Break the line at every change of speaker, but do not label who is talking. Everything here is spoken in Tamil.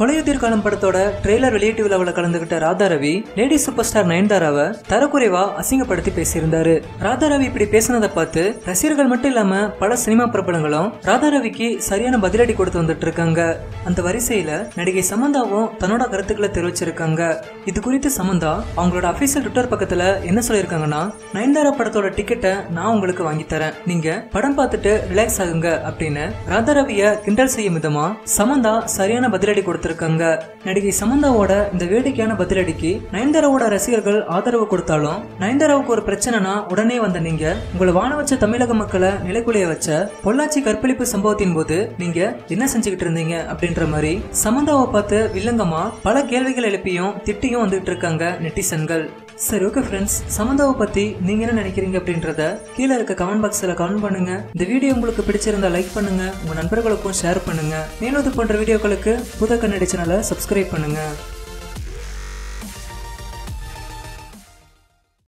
கொலையுதிர் காலம் படத்தோட ட்ரெய்லர் வெளியீட்டு விழாவில் கலந்துகிட்ட Radha Ravi lady super star நயன்தாராவை தரக்குறைவா அசிங்கப்படுத்தி பேசியிருந்தாரு. ராதா ரவி இப்படி பேசினதை பார்த்து ரசிகர்கள் மட்டும் இல்லாம பல சினிமா பிரபலங்களும் ராதா ரவிக்கு சரியான பதிலடி கொடுத்து வந்துட்டு இருக்காங்க அந்த வரிசையில நடிகை சமந்தாவும் தன்னோட கருத்துக்களை தெரிவிச்சிருக்காங்க. இது குறித்து சமந்தா அவங்களோட அபிஷியல் ட்விட்டர் பக்கத்துல என்ன சொல்லியிருக்காங்கன்னா நயன்தாரா படத்தோட டிக்கெட்டை நான் உங்களுக்கு வாங்கி தரேன். நீங்க படம் பார்த்துட்டு ரிலாக்ஸ் ஆகுங்க அப்படின்னு ராதா ரவிய கிண்டல் செய்யும் விதமா சமந்தா சரியான பதிலடி கொடுத்து கொடுத்திருக்காங்க நடிகை சமந்தாவோட இந்த வேடிக்கையான பதிலடிக்கு நயன்தாராவோட ரசிகர்கள் ஆதரவு கொடுத்தாலும் நயன்தாராவுக்கு ஒரு பிரச்சனைனா உடனே வந்த நீங்க உங்களை வான வச்ச தமிழக மக்களை நிலைக்குலைய வச்ச பொள்ளாச்சி கற்பழிப்பு சம்பவத்தின் போது நீங்க என்ன செஞ்சுக்கிட்டு இருந்தீங்க அப்படின்ற மாதிரி சமந்தாவை பார்த்து வில்லங்கமா பல கேள்விகள் எழுப்பியும் திட்டியும் வந்துட்டு இருக்காங்க நெட்டிசன்கள். சரி ஓகே ஃப்ரெண்ட்ஸ் சமந்தாவை பத்தி நீங்க என்ன நினைக்கிறீங்க அப்படின்றத கீழே இருக்க கமெண்ட் பாக்ஸ்ல கமெண்ட் பண்ணுங்க. இந்த வீடியோ உங்களுக்கு பிடிச்சிருந்தா லைக் பண்ணுங்க. உங்க நண்பர்களுக்கும் ஷேர் பண்ணுங்க. மேலும் இது போன்ற வீடியோக்களுக்கு புத கண்ணடி சேனலை சப்ஸ்கிரைப் பண்ணுங்க.